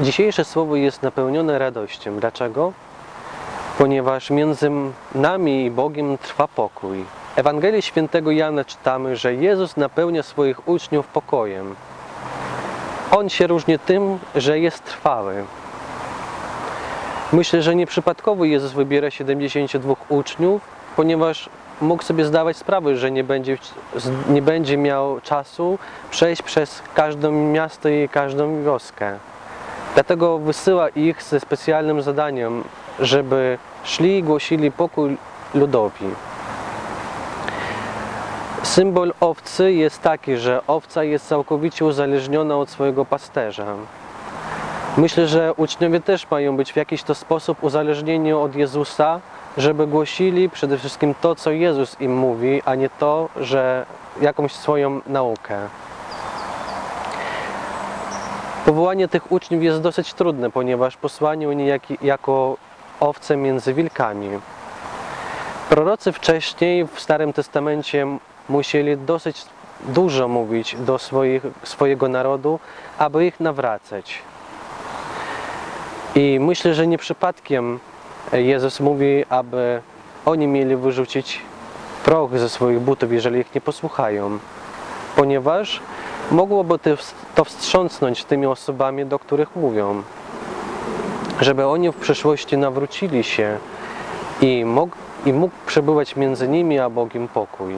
Dzisiejsze słowo jest napełnione radością. Dlaczego? Ponieważ między nami i Bogiem trwa pokój. W Ewangelii Świętego Jana czytamy, że Jezus napełnia swoich uczniów pokojem. On się różni tym, że jest trwały. Myślę, że nieprzypadkowo Jezus wybiera 72 uczniów, ponieważ mógł sobie zdawać sprawę, że nie będzie, nie będzie miał czasu przejść przez każde miasto i każdą wioskę. Dlatego wysyła ich ze specjalnym zadaniem, żeby szli i głosili pokój ludowi. Symbol owcy jest taki, że owca jest całkowicie uzależniona od swojego pasterza. Myślę, że uczniowie też mają być w jakiś to sposób uzależnieni od Jezusa, żeby głosili przede wszystkim to, co Jezus im mówi, a nie to, że jakąś swoją naukę. Powołanie tych uczniów jest dosyć trudne, ponieważ posłani oni jak, jako owce między wilkami. Prorocy wcześniej w Starym Testamencie musieli dosyć dużo mówić do swoich, swojego narodu, aby ich nawracać. I myślę, że nie przypadkiem Jezus mówi, aby oni mieli wyrzucić proch ze swoich butów, jeżeli ich nie posłuchają, ponieważ mogłoby to- wstrząsnąć tymi osobami, do których mówią, żeby oni w przyszłości nawrócili się i mógł, i mógł przebywać między nimi a Bogiem pokój.